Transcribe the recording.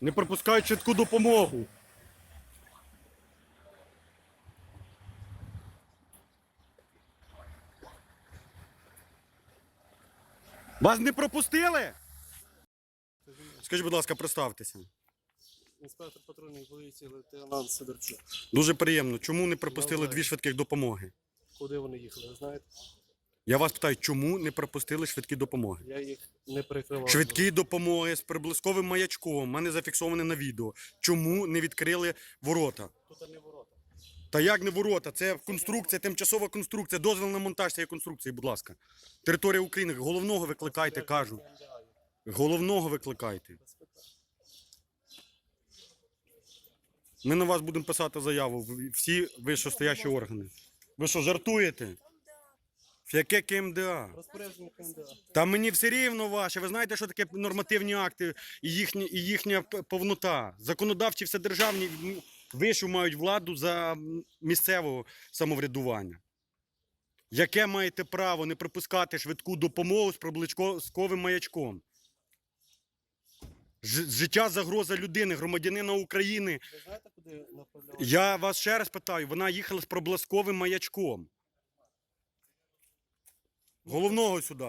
Не пропускають швидку допомогу. Вас не пропустили? Скажіть, будь ласка, представтеся. Інспектор патрульної поліції лейтенант Сидорчук. Дуже приємно. Чому не пропустили дві швидких допомоги? Куди вони їхали, ви знаєте? Я вас питаю, чому не пропустили швидкі допомоги? Я їх не перекривав. Швидкі допомоги з приблизковим маячком. У мене зафіксоване на відео. Чому не відкрили ворота? Тут не ворота. Та як не ворота? Це конструкція, тимчасова конструкція. Дозвіл на монтаж цієї конструкції, будь ласка. Територія України. Головного викликайте, кажу. Головного викликайте. Ми на вас будемо писати заяву. в- Всі вищостоящі органи. Ви що, жартуєте? Яке КМДА? Розпорядження КМДА. Та мені все рівно ваше. Ви знаєте, що таке нормативні акти і, їхні, і їхня повнота. Законодавчі вседержавні м, вищу мають владу за місцевого самоврядування. Яке маєте право не припускати швидку допомогу з проблисковим маячком? Життя загроза людини, громадянина України. Ви знаєте, куди направляли? Я вас ще раз питаю, вона їхала з проблисковим маячком. Головного сюди.